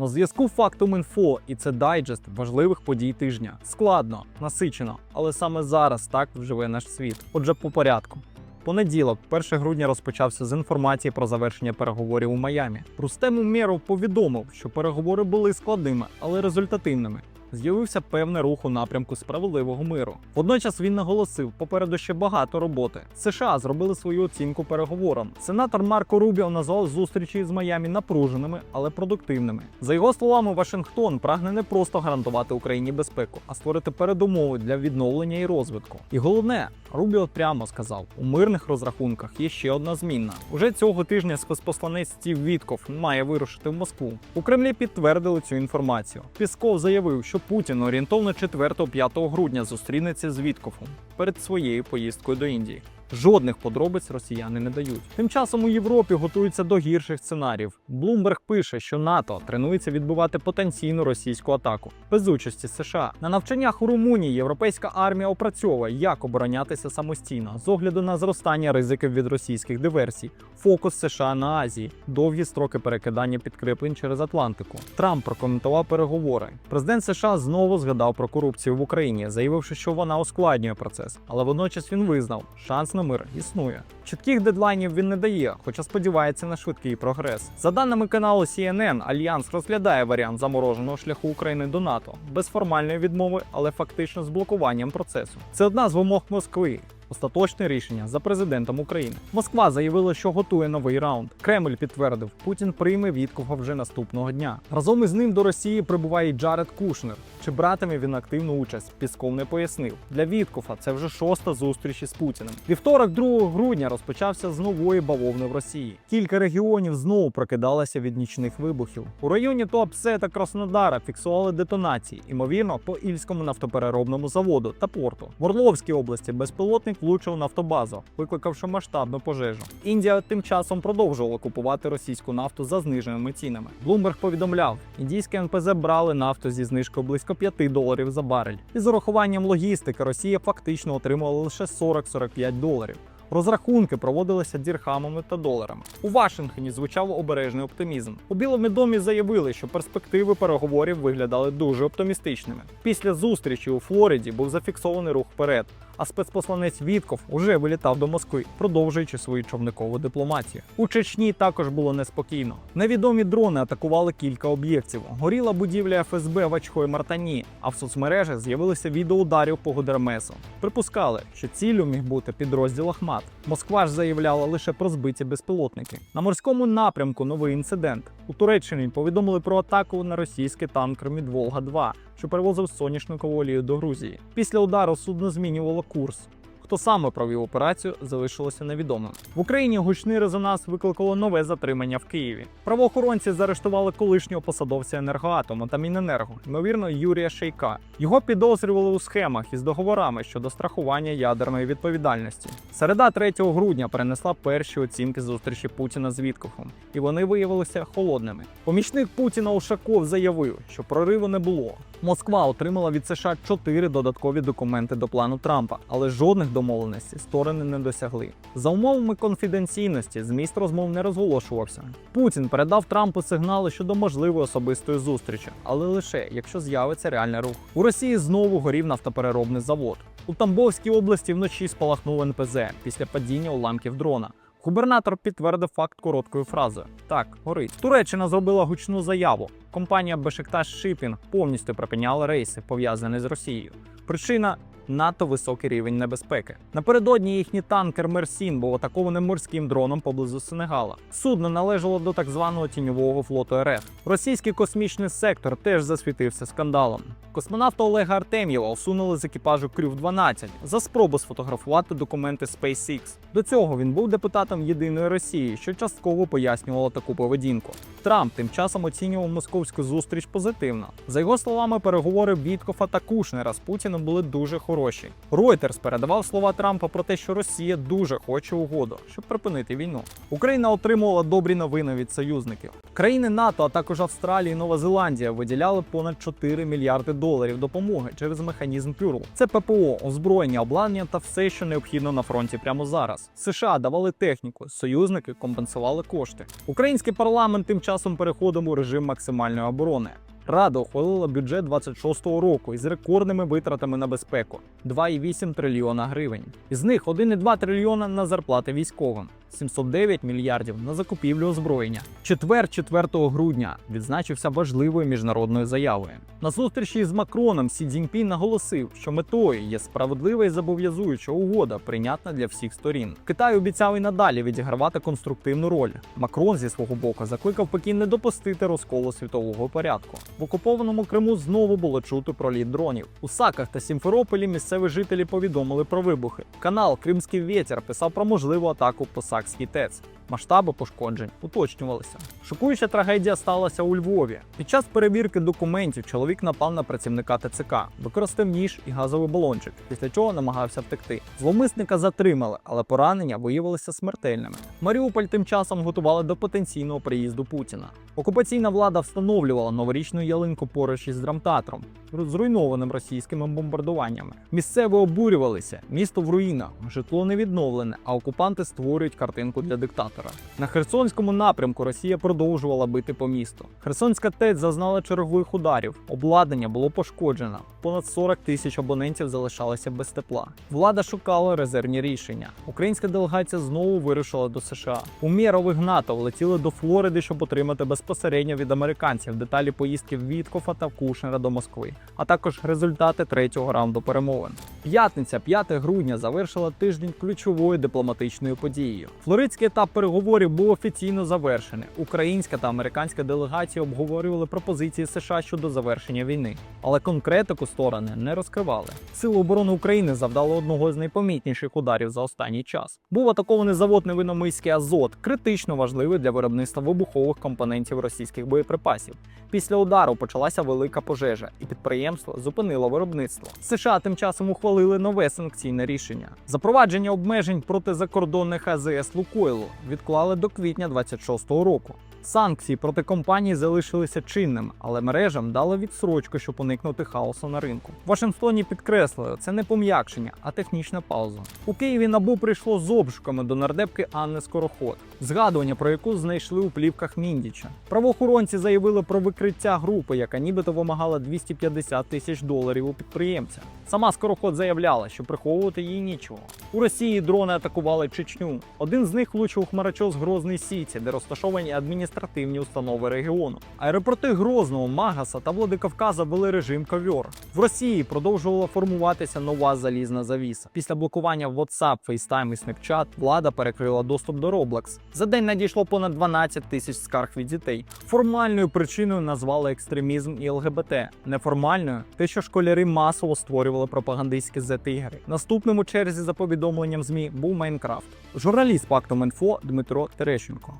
На зв'язку фактом інфо, і це дайджест важливих подій тижня. Складно, насичено, але саме зараз так вживе наш світ. Отже, по порядку. Понеділок, 1 грудня, розпочався з інформації про завершення переговорів у Майамі. Рустем Умєров повідомив, що переговори були складними, але результативними. З'явився певний рух у напрямку справедливого миру. Водночас він наголосив, попереду ще багато роботи. США зробили свою оцінку переговорам. Сенатор Марко Рубіо назвав зустрічі з Майамі напруженими, але продуктивними. За його словами, Вашингтон прагне не просто гарантувати Україні безпеку, а створити передумови для відновлення і розвитку. І головне, Рубіо прямо сказав: у мирних розрахунках є ще одна змінна. Уже цього тижня спецпосланець Стів Вітков має вирушити в Москву. У Кремлі підтвердили цю інформацію. Пісков заявив, що Путін орієнтовно 4-5 грудня зустрінеться з Віткофом перед своєю поїздкою до Індії. Жодних подробиць росіяни не дають. Тим часом у Європі готуються до гірших сценаріїв. Блумберг пише, що НАТО тренується відбивати потенційну російську атаку без участі США. На навчаннях у Румунії європейська армія опрацьовує, як оборонятися самостійно з огляду на зростання ризиків від російських диверсій, фокус США на Азії, довгі строки перекидання підкріплень через Атлантику. Трамп прокоментував переговори. Президент США знову згадав про корупцію в Україні, заявивши, що вона ускладнює процес, але водночас він визнав, шанс на мир існує. Чітких дедлайнів він не дає, хоча сподівається на швидкий прогрес. За даними каналу CNN, Альянс розглядає варіант замороженого шляху України до НАТО без формальної відмови, але фактично з блокуванням процесу. Це одна з вимог Москви. Остаточне рішення за президентом України. Москва заявила, що готує новий раунд. Кремль підтвердив, Путін прийме Віткова вже наступного дня. Разом із ним до Росії прибуває Джаред Кушнер. Чи братиме він активну участь? Пісков не пояснив. Для Віткофа це вже шоста зустріч із Путіним. Вівторок, 2 грудня, розпочався з нової бавовни в Росії. Кілька регіонів знову прокидалися від нічних вибухів. У районі Туапсе та Краснодара фіксували детонації, ймовірно, по Ільському нафтопереробному заводу та порту. В Орловській області безпілотник влучив нафтобазу, викликавши масштабну пожежу. Індія тим часом продовжувала купувати російську нафту за зниженими цінами. Блумберг повідомляв, індійські НПЗ брали нафту зі знижкою близько 5 доларів за барель. І з урахуванням логістики Росія фактично отримувала лише 40-45 доларів. Розрахунки проводилися дірхамами та доларами. У Вашингтоні звучав обережний оптимізм. У Білому домі заявили, що перспективи переговорів виглядали дуже оптимістичними. Після зустрічі у Флориді був зафіксований рух вперед. А спецпосланець Вітков уже вилітав до Москви, продовжуючи свою човникову дипломатію. У Чечні також було неспокійно. Невідомі дрони атакували кілька об'єктів. Горіла будівля ФСБ в Ачхой-Мартані, а в соцмережах з'явилися відео ударів по Гудермесу. Припускали, що ціллю міг бути підрозділ Ахмат. Москва ж заявляла лише про збиті безпілотники. На морському напрямку новий інцидент. У Туреччині повідомили про атаку на російський танкер Мід Волга 2 що перевозив соняшникову олію до Грузії. Після удару судно змінювало курс. Хто саме провів операцію, залишилося невідомим. В Україні гучний резонанс викликало нове затримання в Києві. Правоохоронці заарештували колишнього посадовця енергоатому та Міненерго, ймовірно, Юрія Шейка. Його підозрювали у схемах із договорами щодо страхування ядерної відповідальності. Середа 3 грудня перенесла перші оцінки зустрічі Путіна з Віткофом, і вони виявилися холодними. Помічник Путіна Ушаков заявив, що прориву не було. Москва отримала від США чотири додаткові документи до плану Трампа, але жодних домовленостей сторони не досягли. За умовами конфіденційності зміст розмов не розголошувався. Путін передав Трампу сигнали щодо можливої особистої зустрічі, але лише якщо з'явиться реальний рух. У Росії знову горів нафтопереробний завод. У Тамбовській області вночі спалахнув НПЗ після падіння уламків дрона. Губернатор підтвердив факт короткою фразою: так, горить. Туреччина зробила гучну заяву. Компанія Бешикташ Shipping повністю припиняла рейси, пов'язані з Росією. Причина надто високий рівень небезпеки. Напередодні їхній танкер Мерсін був атакований морським дроном поблизу Сенегала. Судно належало до так званого тіньового флоту РФ. Російський космічний сектор теж засвітився скандалом. Космонавта Олега Артем'єва усунули з екіпажу Крюв 12 за спробу сфотографувати документи SpaceX. До цього він був депутатом єдиної Росії, що частково пояснювало таку поведінку. Трамп тим часом оцінював московську зустріч позитивно. За його словами, переговори Віткофа та Кушнера з Путіним були дуже хороші. Гроші. Reuters передавав слова Трампа про те, що Росія дуже хоче угоду, щоб припинити війну. Україна отримувала добрі новини від союзників. Країни НАТО, а також Австралія і Нова Зеландія виділяли понад 4 мільярди доларів допомоги через механізм Пюрл. Це ППО, озброєння, обладнання та все, що необхідно на фронті прямо зараз. США давали техніку, союзники компенсували кошти. Український парламент тим часом переходив у режим максимальної оборони. Рада ухвалила бюджет 26-го року із рекордними витратами на безпеку 2,8 трильйона гривень. Із них 1,2 трильйона на зарплати військовим. 709 мільярдів на закупівлю озброєння. Четвер 4 грудня відзначився важливою міжнародною заявою. На зустрічі з Макроном Сі Цзіньпін наголосив, що метою є справедлива і зобов'язуюча угода, прийнятна для всіх сторін. Китай обіцяв і надалі відігравати конструктивну роль. Макрон зі свого боку закликав Пекін не допустити розколу світового порядку. В окупованому Криму знову було чути про літ дронів. У Саках та Сімферополі місцеві жителі повідомили про вибухи. Канал Кримський вітер писав про можливу атаку по Сакській ТЕЦ. Масштаби пошкоджень уточнювалися. Шокуюча трагедія сталася у Львові. Під час перевірки документів чоловік напав на працівника ТЦК, використав ніж і газовий балончик, після чого намагався втекти. Зловмисника затримали, але поранення виявилися смертельними. Маріуполь тим часом готували до потенційного приїзду Путіна. Окупаційна влада встановлювала новорічну ялинку поруч із драмтеатром, зруйнованим російськими бомбардуваннями. Місцеві обурювалися, місто в руїнах, житло не відновлене, а окупанти створюють картинку для диктатора. На Херсонському напрямку Росія продовжувала бити по місту. Херсонська ТЕЦ зазнала чергових ударів. Обладнання було пошкоджено. Понад 40 тисяч абонентів залишалися без тепла. Влада шукала резервні рішення. Українська делегація знову вирушила до США. Умєров і Гнатов летіли до Флориди, щоб отримати безпосередньо від американців деталі поїздки Віткофа та Кушнера до Москви, а також результати третього раунду перемовин. П'ятниця, 5 грудня, завершила тиждень ключовою дипломатичною подією. Флоридський етап переговорів був офіційно завершений. Українська та американська делегації обговорювали пропозиції США щодо завершення війни, але конкретику сторони не розкривали. Сили оборони України завдали одного з найпомітніших ударів за останній час. Був атакований завод Невиномиський Азот, критично важливий для виробництва вибухових компонентів російських боєприпасів. Після удару почалася велика пожежа, і підприємство зупинило виробництво. США тим часом ухвалили нове санкційне рішення. Запровадження обмежень проти закордонних АЗС Лукойлу відклали до квітня 26-го року. Санкції проти компанії залишилися чинними, але мережам дали відсрочку, щоб уникнути хаосу на ринку. Вашингтоні підкреслили, це не пом'якшення, а технічна пауза. У Києві набу прийшло з обшуками до нардепки Анни Скороход, згадування про яку знайшли у плівках Міндіча. Правоохоронці заявили про викриття групи, яка нібито вимагала 250 тисяч доларів у підприємця. Сама Скороход заявляла, що приховувати їй нічого. У Росії дрони атакували Чечню. Один з них влучив у хмарочос Грозний Сіті, де розташовані адміністративні установи регіону. Аеропорти Грозного, Магаса та Владикавказа вели режим ковьор. В Росії продовжувала формуватися нова залізна завіса. Після блокування WhatsApp, FaceTime і Snapchat влада перекрила доступ до Roblox. За день надійшло понад 12 тисяч скарг від дітей. Формальною причиною назвали екстремізм і ЛГБТ. Неформальною те, що школяри масово створювали пропагандистські зет-ігри. Наступним у черзі за повідомленням ЗМІ був Майнкрафт. Журналіст Пактом Інфо Дмитро Терещенко.